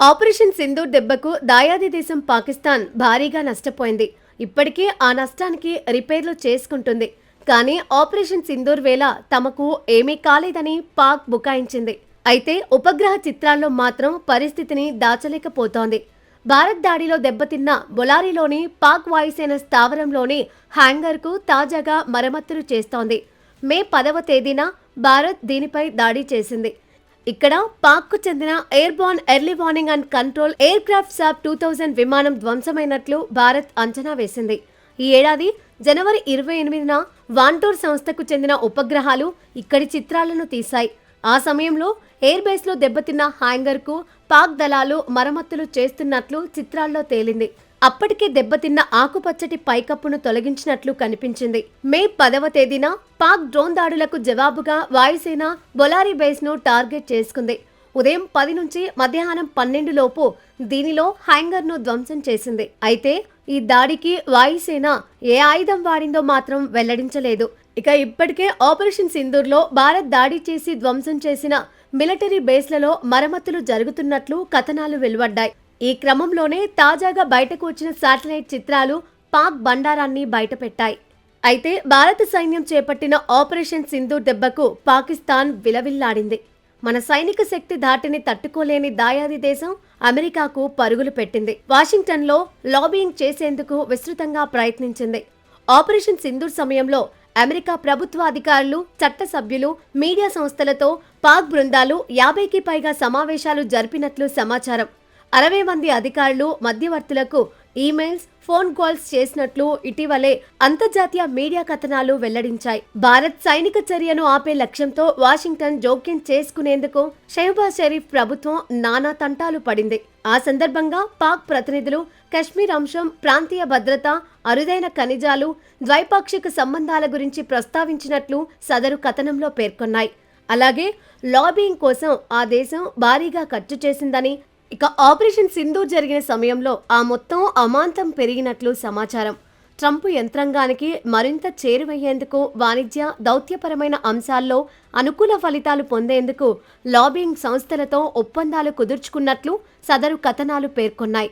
Operation Sindoor దెబ్బకు దాయాది దేశం పాకిస్తాన్ భారీగా నష్టపోయింది. ఇప్పటికే ఆ నష్టానికి రిపేర్లు చేసుకుంటుంది. కానీ ఆపరేషన్ సింధూర్ వేళ తమకు ఏమీ కాలేదని పాక్ బుకాయించింది. అయితే ఉపగ్రహ చిత్రాల్లో మాత్రం పరిస్థితిని దాచలేకపోతోంది. భారత్ దాడిలో దెబ్బతిన్న బొలారిలోని పాక్ వాయుసేన స్థావరంలోని హ్యాంగర్కు తాజాగా మరమ్మతులు చేస్తోంది. మే పదవ తేదీన భారత్ దీనిపై దాడి చేసింది. ఇక్కడ పాక్కు చెందిన airborne early warning and control aircraft Saab two thousand విమానం ధ్వంసమైనట్లు భారత్ అంచనా వేసింది. ఈ ఏడాది జనవరి ఇరవై ఎనిమిదిన వాంటూర్ సంస్థకు చెందిన ఉపగ్రహాలు ఇక్కడి చిత్రాలను తీశాయి. ఆ సమయంలో ఎయిర్ బేస్లో దెబ్బతిన్న హ్యాంగర్కు పాక్ దళాలు మరమ్మతులు చేస్తున్నట్లు చిత్రాల్లో తేలింది. అప్పటికే దెబ్బతిన్న ఆకుపచ్చటి పైకప్పును తొలగించినట్లు కనిపించింది. మే పదవ తేదీన పాక్ డ్రోన్ దాడులకు జవాబుగా వాయుసేన బొలారి బేస్ను టార్గెట్ చేసుకుంది. ఉదయం పది నుంచి మధ్యాహ్నం పన్నెండు లోపు దీనిలో హ్యాంగర్ను ధ్వంసం చేసింది. అయితే ఈ దాడికి వాయుసేన ఏ ఆయుధం వాడిందో మాత్రం వెల్లడించలేదు. ఇక ఇప్పటికే ఆపరేషన్ సింధూర్లో భారత్ దాడి చేసి ధ్వంసం చేసిన మిలిటరీ బేస్లలో మరమ్మతులు జరుగుతున్నట్లు కథనాలు వెలువడ్డాయి. ఈ క్రమంలోనే తాజాగా బయటకు వచ్చిన శాటిలైట్ చిత్రాలు పాక్ బండారాన్ని బయటపెట్టాయి. అయితే భారత సైన్యం చేపట్టిన ఆపరేషన్ సింధూర్ దెబ్బకు పాకిస్తాన్ విలవిల్లాడింది. మన సైనిక శక్తి ధాటిని తట్టుకోలేని దాయాది దేశం అమెరికాకు పరుగులు పెట్టింది. వాషింగ్టన్లో లాబియింగ్ చేసేందుకు విస్తృతంగా ప్రయత్నించింది. ఆపరేషన్ సింధూర్ సమయంలో అమెరికా ప్రభుత్వ అధికారులు చట్ట సభ్యులు మీడియా సంస్థలతో పాక్ బృందాలు యాభైకి పైగా సమావేశాలు జరిపినట్లు సమాచారం. అరవై మంది అధికారులు మధ్యవర్తులకు ఈమెయిల్స్ ఫోన్ కాల్స్ చేసినట్లు ఇటీవలే అంతర్జాతీయ మీడియా కథనాలు వెల్లడించాయి. భారత్ సైనిక చర్యను ఆపే లక్ష్యంతో వాషింగ్టన్ జోక్యం చేసుకునేందుకు షెహబాజ్ షరీఫ్ ప్రభుత్వం నానా తంటాలు పడింది. ఆ సందర్భంగా పాక్ ప్రతినిధులు కశ్మీర్ అంశం ప్రాంతీయ భద్రత అరుదైన ఖనిజాలు ద్వైపాక్షిక సంబంధాల గురించి ప్రస్తావించినట్లు సదరు కథనంలో పేర్కొన్నాయి. అలాగే లాబింగ్ కోసం ఆ దేశం భారీగా ఖర్చు చేసిందని ఇక ఆపరేషన్ సింధూర్ జరిగిన సమయంలో ఆ మొత్తం అమాంతం పెరిగినట్లు సమాచారం. ట్రంప్ యంత్రాంగానికి మరింత చేరువయ్యేందుకు వాణిజ్య దౌత్యపరమైన అంశాల్లో అనుకూల ఫలితాలు పొందేందుకు లాబింగ్ సంస్థలతో ఒప్పందాలు కుదుర్చుకున్నట్లు సదరు కథనాలు పేర్కొన్నాయి.